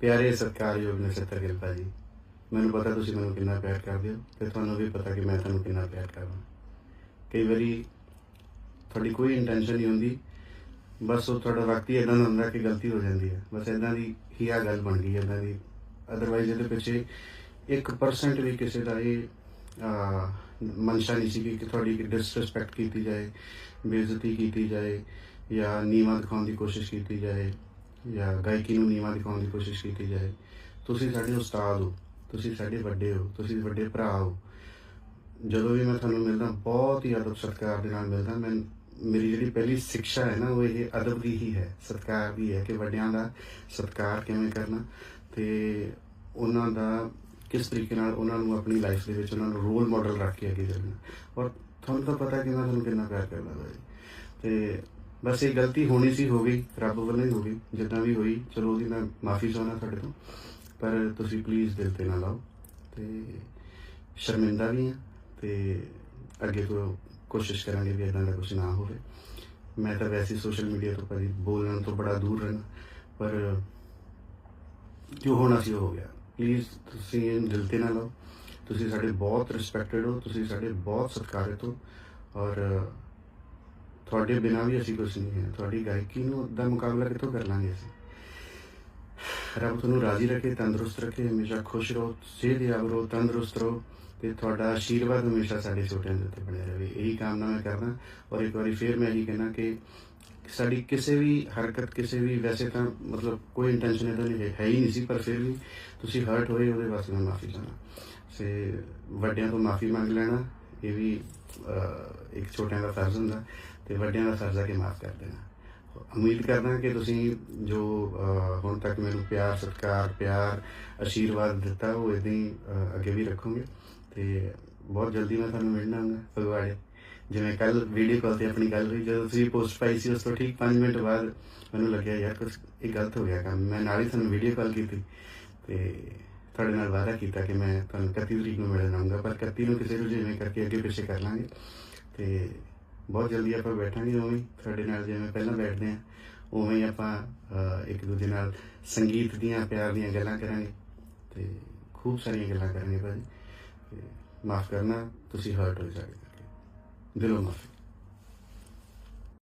ਪਿਆਰੇ ਸਤਿਕਾਰਯੋਗ ਨਛੱਤਰ ਗਿੱਲ ਭਾਜੀ ਮੈਨੂੰ ਪਤਾ ਤੁਸੀਂ ਮੈਨੂੰ ਕਿੰਨਾ ਪਿਆਰ ਕਰਦੇ ਹੋ ਤੇ ਤੁਹਾਨੂੰ ਵੀ ਪਤਾ ਕਿ ਮੈਂ ਤੁਹਾਨੂੰ ਕਿੰਨਾ ਪਿਆਰ ਕਰਦਾ ਕਈ ਵਾਰੀ ਤੁਹਾਡੀ ਕੋਈ ਇੰਟੈਂਸ਼ਨ ਨਹੀਂ ਹੁੰਦੀ ਬਸ ਉਹ ਤੁਹਾਡਾ ਵਕਤ ਹੀ ਇਦਾਂ ਦਾ ਹੁੰਦਾ ਕਿ ਗਲਤੀ ਹੋ ਜਾਂਦੀ ਹੈ। ਬਸ ਇਦਾਂ ਦੀ ਹੀ ਆ ਗੱਲ ਬਣ ਗਈ ਇਦਾਂ ਦੀ। ਅਦਰਵਾਈਜ਼ ਇਹਦੇ ਪਿੱਛੇ 1% ਵੀ ਕਿਸੇ ਦਾ ਇਹ ਅਹ, ਮਨਸ਼ਾ ਨਹੀਂ ਸੀ ਕਿ ਤੁਹਾਡੀ ਡਿਸਰੈਸਪੈਕਟ ਕੀਤੀ ਜਾਏ ਬੇਇੱਜ਼ਤੀ ਕੀਤੀ ਜਾਏ ਜਾਂ ਨੀਵਾਂ ਦਿਖਾਉਣ ਦੀ ਕੋਸ਼ਿਸ਼ ਕੀਤੀ ਜਾਏ। ਜਾਂ ਗਾਇਕੀ ਨੂੰ ਨੀਵਾਂ ਦਿਖਾਉਣ ਦੀ ਕੋਸ਼ਿਸ਼ ਕੀਤੀ ਜਾਏ, ਤੁਸੀਂ ਸਾਡੇ ਉਸਤਾਦ ਹੋ, ਤੁਸੀਂ ਸਾਡੇ ਵੱਡੇ ਹੋ, ਤੁਸੀਂ ਵੱਡੇ ਭਰਾ ਹੋ। ਜਦੋਂ ਵੀ ਮੈਂ ਤੁਹਾਨੂੰ ਮਿਲਦਾ, ਬਹੁਤ ਹੀ ਅਦਬ ਸਤਿਕਾਰ ਦੇ ਨਾਲ ਮਿਲਦਾ। ਮੈਂ, ਮੇਰੀ ਜਿਹੜੀ ਪਹਿਲੀ ਸਿੱਖਿਆ ਹੈ ਨਾ, ਉਹ ਇਹ ਅਦਬ ਦੀ ਹੀ ਹੈ। ਸਤਿਕਾਰ ਦੀ ਹੈ ਕਿ ਵੱਡਿਆਂ ਦਾ ਸਤਿਕਾਰ ਕਿਵੇਂ ਕਰਨਾ ਤੇ ਉਹਨਾਂ ਦਾ ਕਿਸ ਤਰੀਕੇ ਨਾਲ ਉਹਨਾਂ ਨੂੰ ਆਪਣੀ ਲਾਈਫ ਦੇ ਵਿੱਚ ਉਹਨਾਂ ਨੂੰ ਰੋਲ ਮਾਡਲ ਰੱਖ ਕੇ ਅੱਗੇ ਚੱਲਣਾ। ਔਰ ਤੁਹਾਨੂੰ ਤਾਂ ਪਤਾ ਕਿ ਮੈਂ ਤੁਹਾਨੂੰ ਕਿੰਨਾ ਪਿਆਰ ਕਰਦਾ ਹਾਂ ਤੇ ਬਸ ਇਹ ਗਲਤੀ ਹੋਣੀ ਸੀ, ਹੋ ਗਈ। ਰੱਬ ਵੱਲੋਂ ਹੀ ਹੋ ਗਈ। ਜਿੱਦਾਂ ਵੀ ਹੋਈ, ਚਲੋ ਉਹਦੀ ਮੈਂ ਮਾਫੀ ਚਾਹੁੰਦਾ ਤੁਹਾਡੇ ਤੋਂ। ਪਰ ਤੁਸੀਂ ਪਲੀਜ਼ ਦਿਲ ਤੇ ਨਾ ਲਾਓ ਤੇ ਸ਼ਰਮਿੰਦਾ ਵੀ ਹਾਂ ਤੇ ਅੱਗੇ ਤੋਂ ਕੋਸ਼ਿਸ਼ ਕਰਾਂਗੇ ਵੀ ਇਦਾਂ ਦਾ ਕੁਝ ਨਾ ਹੋਵੇ। ਮੈਂ ਤਾਂ ਵੈਸੇ ਸੋਸ਼ਲ ਮੀਡੀਆ ਤੋਂ ਭਾਜੀ ਬੋਲਣ ਤੋਂ ਬੜਾ ਦੂਰ ਰਹਿਣਾ ਪਰ ਜੋ ਹੋਣਾ ਸੀ ਉਹ ਹੋ ਗਿਆ। ਪਲੀਜ਼ ਤੁਸੀਂ ਇਹ ਦਿਲ ਤੇ ਨਾ ਲਓ। ਤੁਸੀਂ ਸਾਡੇ ਬਹੁਤ ਰਿਸਪੈਕਟਡ ਹੋ, ਤੁਸੀਂ ਸਾਡੇ ਬਹੁਤ ਸਤਿਕਾਰਿਤ ਹੋ ਔਰ ਤੁਹਾਡੇ ਬਿਨਾਂ ਵੀ ਅਸੀਂ ਕੁਝ ਨਹੀਂ ਹੈ। ਤੁਹਾਡੀ ਗਾਇਕੀ ਨੂੰ ਦਾ ਮੁਕਾਬਲਾ ਕਿੱਥੋਂ ਕਰ ਲਾਂਗੇ ਅਸੀਂ? ਰੱਬ ਤੁਹਾਨੂੰ ਰਾਜ਼ੀ ਰੱਖੇ, ਤੰਦਰੁਸਤ ਰੱਖੇ, ਹਮੇਸ਼ਾ ਖੁਸ਼ ਰਹੋ ਸਿਹਤਯਾਬ ਰਹੋ, ਤੰਦਰੁਸਤ ਰਹੋ ਤੇ ਤੁਹਾਡਾ ਆਸ਼ੀਰਵਾਦ ਹਮੇਸ਼ਾ ਸਾਡੇ ਛੋਟਿਆਂ ਦੇ ਉੱਤੇ ਬਣਿਆ ਰਹੇ। ਇਹੀ ਕਾਮਨਾ ਮੈਂ ਕਰਦਾ ਔਰ ਇੱਕ ਵਾਰੀ ਫੇਰ ਮੈਂ ਇਹੀ ਕਹਿਣਾ ਕਿ ਸਾਡੀ ਕਿਸੇ ਵੀ ਹਰਕਤ, ਕਿਸੇ ਵੀ ਵੈਸੇ ਤਾਂ ਮਤਲਬ ਕੋਈ ਇੰਟੈਂਸ਼ਨ ਇਹਦਾ ਨਹੀਂ ਹੈ, ਹੀ ਨਹੀਂ ਸੀ, ਪਰ ਫਿਰ ਵੀ ਤੁਸੀਂ ਹਰਟ ਹੋਏ, ਉਹਦੇ ਵਾਸਤੇ ਮੈਂ ਮਾਫੀ ਚਾਹੁੰਦਾ। ਸੇ ਵੱਡਿਆਂ ਤੋਂ ਮਾਫੀ ਮੰਗ ਲੈਣਾ, ਇਹ ਵੀ ਇੱਕ ਛੋਟਿਆਂ ਦਾ ਫਰਜ਼ ਹੁੰਦਾ ਤੇ ਵੱਡਿਆਂ ਦਾ ਫਰਜ਼ ਹੈ ਕਿ ਮਾਫ ਕਰ ਦੇਣਾ। ਉਮੀਦ ਕਰਦਾ ਕਿ ਤੁਸੀਂ ਜੋ ਹੁਣ ਤੱਕ ਮੈਨੂੰ ਪਿਆਰ, ਸਤਿਕਾਰ, ਪਿਆਰ ਆਸ਼ੀਰਵਾਦ ਦਿੱਤਾ, ਉਹ ਇਦਾਂ ਹੀ ਅੱਗੇ ਵੀ ਰੱਖੋਗੇ ਤੇ ਬਹੁਤ ਜਲਦੀ ਮੈਂ ਤੁਹਾਨੂੰ ਮਿਲਣਾ ਹੁੰਦਾ ਫਗਵਾੜੇ। ਜਿਵੇਂ ਕੱਲ ਵੀਡੀਓ ਕਾਲ ਤੇ ਆਪਣੀ ਗੱਲ ਹੋਈ, ਜਦੋਂ ਤੁਸੀਂ ਪੋਸਟ ਪਾਈ ਸੀ, ਉਸ ਤੋਂ ਠੀਕ 5 ਮਿੰਟ ਬਾਅਦ ਮੈਨੂੰ ਲੱਗਿਆ, ਯਾਰ ਕੁਝ ਇਹ ਗਲਤ ਹੋ ਗਿਆ ਕੰਮ। ਮੈਂ ਨਾਲ ਹੀ ਤੁਹਾਨੂੰ ਵੀਡੀਓ ਕਾਲ ਕੀਤੀ ਤੇ ਤੁਹਾਡੇ ਨਾਲ ਵਾਅਦਾ ਕੀਤਾ ਕਿ ਮੈਂ ਤੁਹਾਨੂੰ 31 ਤਰੀਕ ਨੂੰ ਮਿਲਣ ਆਉਂਗਾ ਪਰ 31 ਨੂੰ ਕਿਸੇ ਨੂੰ ਜਿਵੇਂ ਕਰਕੇ ਅੱਗੇ ਪਿੱਛੇ ਕਰ ਲਾਂਗੇ। ਤੇ ਬਹੁਤ ਜਲਦੀ ਆਪਾਂ ਬੈਠਾਂਗੇ ਉਵੇਂ ਹੀ। ਤੁਹਾਡੇ ਨਾਲ ਜਿਵੇਂ ਪਹਿਲਾਂ ਬੈਠਦੇ ਆ ਉਵੇਂ ਹੀ ਆਪਾਂ ਇੱਕ ਦੂਜੇ ਨਾਲ ਸੰਗੀਤ ਦੀਆਂ, ਪਿਆਰ ਦੀਆਂ ਗੱਲਾਂ ਕਰਾਂਗੇ ਤੇ ਖੂਬ ਸਾਰੀਆਂ ਗੱਲਾਂ ਕਰਾਂਗੇ ਭਾਜੀ। ਤੇ ਮਾਫ ਕਰਨਾ, ਤੁਸੀਂ ਹਰਟ ਹੋ ਜਾਓਗੇ। ਦਿਲੋਂ ਮਾਫੀ